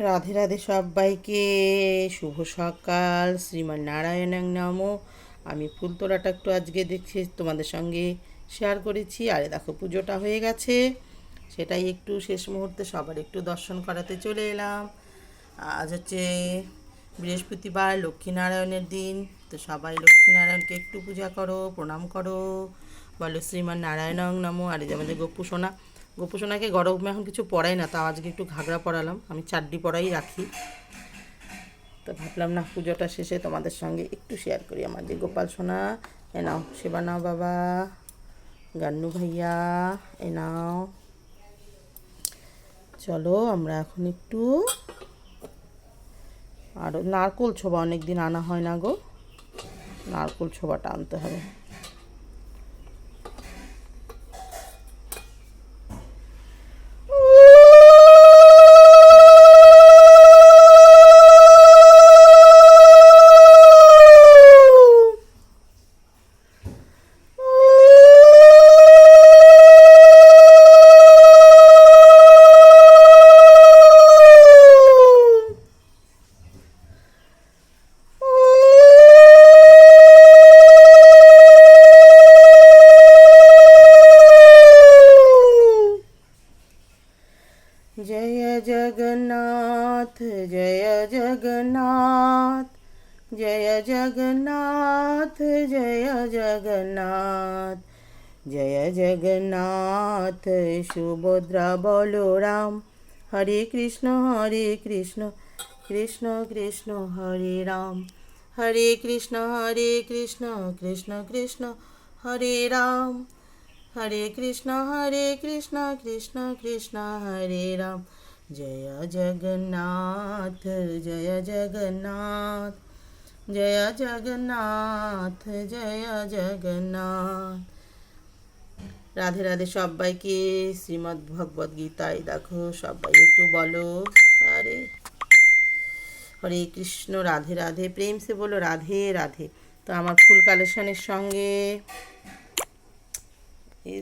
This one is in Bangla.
রাধে রাধে সবাইকে। শুভ সকাল। শ্রীমান নারায়ণ নাম। আমি ফুল তোলাটা একটু আজকে দেখছি, তোমাদের সঙ্গে শেয়ার করেছি। আরে দেখো, পুজোটা হয়ে গেছে। সেটাই একটু শেষ মুহূর্তে সবার একটু দর্শন করাতে চলে এলাম। আজ হচ্ছে বৃহস্পতিবার, লক্ষ্মীনারায়ণের দিন। তো সবাই লক্ষ্মীনারায়ণকে একটু পূজা করো, প্রণাম করো। বলো শ্রীমান নারায়ণ নমো। আর যে আমাদের গোপু গোপু সোনাকে গরমে এখন কিছু পড়াই না, তাও আজকে একটু ঘাগরা পরালাম আমি চাড্ডি পরাই রাখি। তো ভাবলাম, না, পুজোটা শেষে তোমাদের সঙ্গে একটু শেয়ার করি আমার যে গোপাল সোনা, এ নাও, সেবা নাও বাবা, গান্নু ভাইয়া, এ নাও। চলো, আমরা এখন একটু আর নারকোল ছোবা অনেক দিন আনা হয় না গো। নারকোল ছোবাটা আনতে হবে। जगन्नाथ, जय जगन्नाथ जय जगन्नाथ जय जगन्नाथ जय जगन्नाथ, सुभद्रा बलराम, हरे कृष्ण हरे कृष्ण कृष्ण कृष्ण, हरे राम, हरे कृष्ण हरे कृष्ण कृष्ण कृष्ण, हरे राम, हरे कृष्ण हरे कृष्ण कृष्ण कृष्ण, हरे राम। जय जगन्नाथ जय जगन्नाथ जय जगन्नाथ जय जगन्नाथ রাধে রাধে সবাইকে শ্রীমদ্ ভগবদ গীতায় দেখো সবাই একটু বলো আরে হরে কৃষ্ণ রাধে রাধে প্রেম সে বলো রাধে রাধে তো আমার ফুল কালেকশনের সঙ্গে